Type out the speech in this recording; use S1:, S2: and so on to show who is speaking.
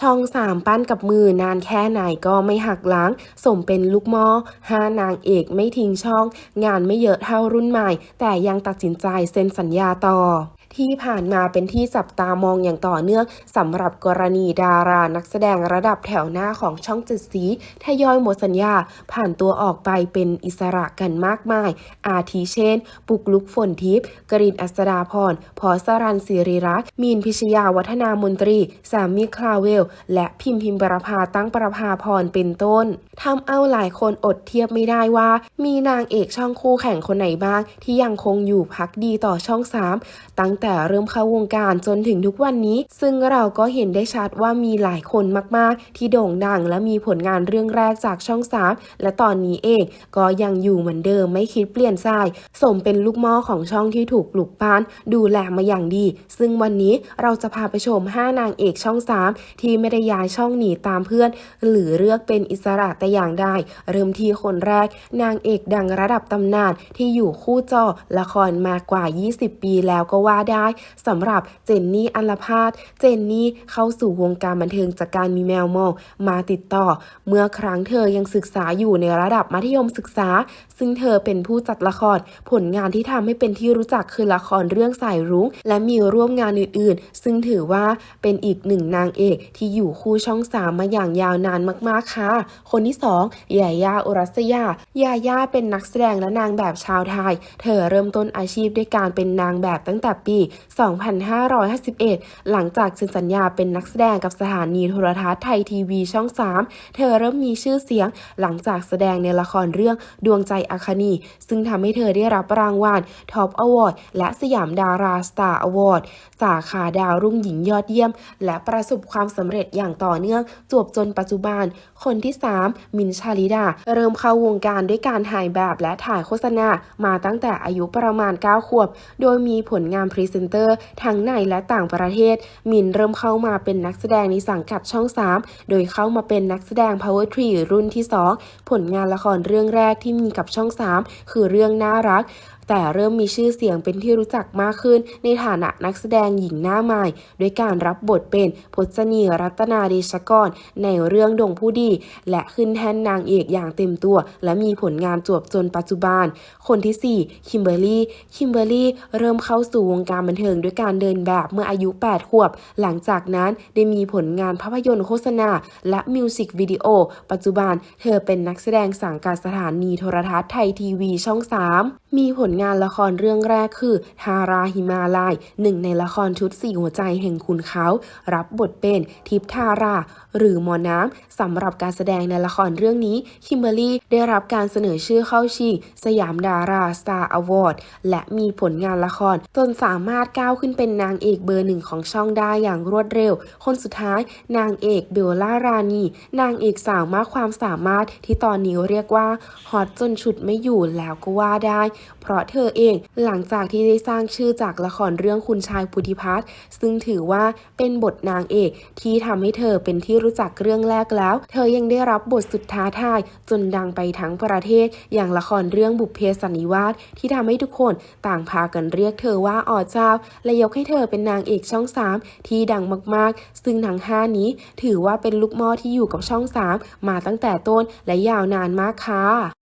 S1: ช่องสามปั้นกับมือนานแค่ไหนก็ไม่หักล้าง สมเป็นลูกมอห้านางเอกไม่ทิ้งช่อง งานไม่เยอะเท่ารุ่นใหม่ แต่ยังตัดสินใจเซ็นสัญญาต่อ ที่ผ่านมาเป็นที่จับตามองอย่างต่อเนื่องสำหรับกรณีดารานักแสดงระดับแถวหน้าของช่องเจ็ดสีทยอยหมดสัญญา ผ่านตัวออกไปเป็นอิสระกันมากมาย อาทิเช่น ปุกลุกฝนทิพย์กรินอัสดาพรพอสรันศิริรักษ์มีนพิชยาวัฒนามนตรี สามีคลาเวล และพิมพิมประภาตั้งประภาพรเป็นต้นทำเอาหลายคนอดเทียบไม่ได้ว่า มีนางเอกช่องคู่แข่งคนไหนบ้าง ที่ยังคงอยู่พักดีต่อช่อง 3 ตั้งแต่เริ่มเข้าวงการจนถึงทุกวันนี้ ซึ่งเราก็เห็นได้ชัดว่ามีหลายคนมากๆ ที่โด่งดังและมีผลงานเรื่องแรกจากช่อง3และตอนนี้เองก็ยังอยู่เหมือนเดิมไม่คิดเปลี่ยนสายสมเป็นลูกหม้อของช่องที่ถูกปลูกปั้นดูแลมาอย่างดี ซึ่งวันนี้เราจะพาไปชม 5 นางเอกช่อง 3 ที่ไม่ได้ย้ายช่องหนีตามเพื่อน หรือเลือกเป็นอิสระแต่อย่างใดเริ่มที่คนแรก นางเอกดังระดับตำนานที่อยู่คู่จอละครมากว่า 20 ปีแล้วก็ว่าได้สำหรับเจนนี่อัลภาสเจนนี่เข้าสู่วงการบันเทิงจากการมีแมวมองมาติดต่อ เมื่อครั้งเธอยังศึกษาอยู่ในระดับมัธยมศึกษา ซึ่งเธอเป็นผู้จัดละคร ผลงานที่ทำให้เป็นที่รู้จักคือละครเรื่องสายรุ้ง และมีร่วมงานอื่นๆ ซึ่งถือว่าเป็นอีกหนึ่งนางเอกที่อยู่คู่ช่องสามมาอย่างยาวนานมากๆค่ะ คนที่สองยายาอุรัสยายายาเป็นนักแสดงและนางแบบชาวไทย เธอเริ่มต้นอาชีพด้วยการเป็นนางแบบตั้งแต่ปี2551 หลังจากเซ็นสัญญาเป็นนักแสดงกับสถานีโทรทัศน์ไทยทีวีช่อง 3 เธอเริ่มมีชื่อเสียงหลังจากแสดงในละครเรื่องดวงใจอาคานีซึ่งทำให้เธอได้รับรางวัลท็อปอวอร์ดและสยามดาราสตาร์อวอร์ดสาขาดาวรุ่งหญิงยอดเยี่ยม และประสบความสำเร็จอย่างต่อเนื่องจวบจนปัจจุบัน คนที่ 3 มินชาลิดา เริ่มเข้าวงการด้วยการถ่ายแบบและถ่ายโฆษณามาตั้งแต่อายุประมาณ 9 ขวบ โดยมีผลงานพรีเซนเตอร์ทั้งในและต่างประเทศ มินเริ่มเข้ามาเป็นนักแสดงในสังกัดช่อง 3 โดยเข้ามาเป็นนักแสดง Power Tree รุ่นที่ 2 ผลงานละครเรื่องแรกที่มีกับช่อง 3 คือเรื่องน่ารัก แต่เริ่มมีชื่อเสียงเป็นที่รู้จักมากขึ้น ในฐานะนักแสดงหญิงหน้าใหม่ ด้วยการรับบทเป็นพจนีรัตนาเดชกร ในเรื่องดงผู้ดี และขึ้นแท่นนางเอกอย่างเต็มตัว และมีผลงานจวบจนปัจจุบัน คนที่ 4 คิมเบอร์รี่ คิมเบอร์รี่เริ่มเข้าสู่วงการบันเทิงด้วยการเดินแบบเมื่ออายุ 8 ขวบ หลังจากนั้นได้มีผลงานภาพยนตร์โฆษณา และมิวสิกวิดีโอ ปัจจุบัน เธอเป็นนักแสดงสังกัดสถานีโทรทัศน์ไทยทีวีช่อง 3 มีผลงานละครเรื่องแรกคือทาราหิมาลายหนึ่งในละครชุดสี่หัวใจแห่งคุณเขา รับบทเป็นทิพทารา หรือหมอน้ำสำหรับการแสดงในละครเรื่องนี้ คิมเบอร์รี่ได้รับการเสนอชื่อเข้าชิง สยามดาราสตาร์อวอร์ดและมีผลงานละคร จนสามารถก้าวขึ้นเป็นนางเอกเบอร์หนึ่งของช่องได้อย่างรวดเร็ว คนสุดท้าย นางเอกเบลล่ารานี นางเอกสาวมากความสามารถที่ตอนนี้เรียกว่าฮอตจนฉุดไม่อยู่แล้วก็ว่าได้ เพราะเธอเอง หลังจากที่ได้สร้างชื่อจากละครเรื่องคุณชายพุทธิพัฒน์ซึ่งถือว่าเป็นบทนางเอกที่ทำให้เธอเป็นที่รู้จักเรื่องแรกแล้ว เธอยังได้รับบทสุดท้าทายจนดังไปทั้งประเทศ อย่างละครเรื่องบุพเพสันนิวาสที่ทำให้ทุกคนต่างพากันเรียกเธอว่าอ๋อเจ้า และยกให้เธอเป็นนางเอกช่อง 3 ที่ดังมากๆ ซึ่งทั้งห้านี้ถือว่าเป็นลูกหม้อที่อยู่กับช่อง 3 มาตั้งแต่ต้นและยาวนานมากค่ะ